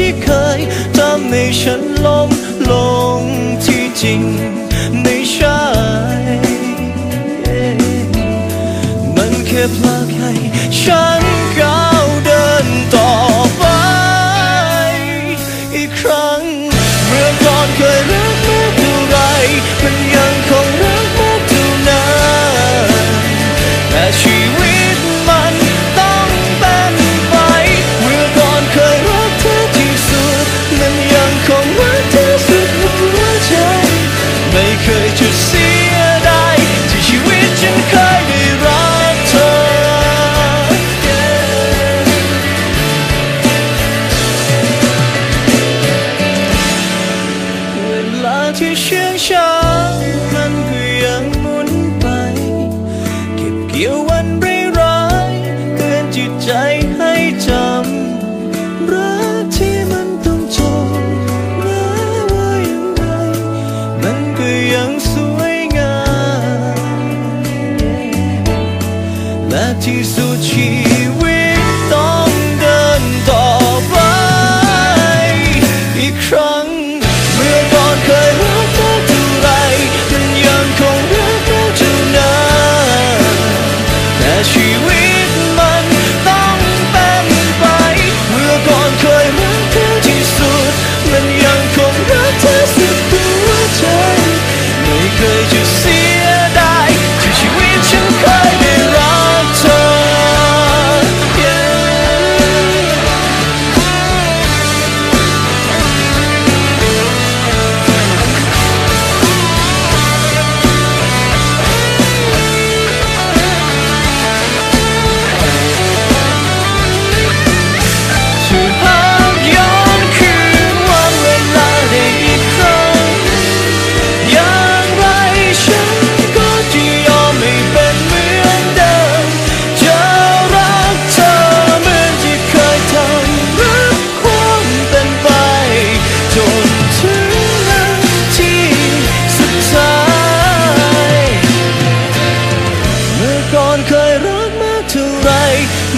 ที่เคยทำให้ฉันล้มลงที่จริงไม่ใช่ มันแค่พลากให้ฉันก้าวเดินต่อ ใจให้จำรักที่มันต้องจบแม้ว่าอย่างไรมันก็ยังสวยงามและที่สุดชีวิต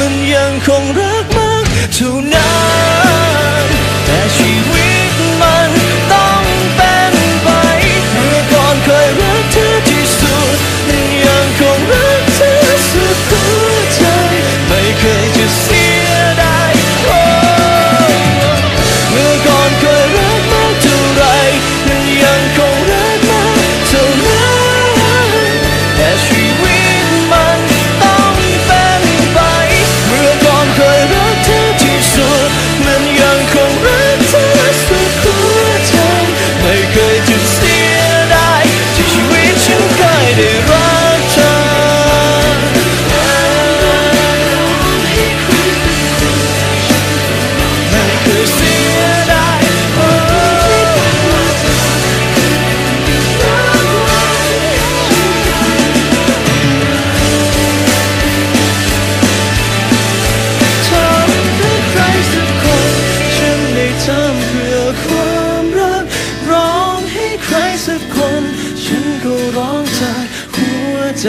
มันยังคงรักมากเท่านั้น ใจ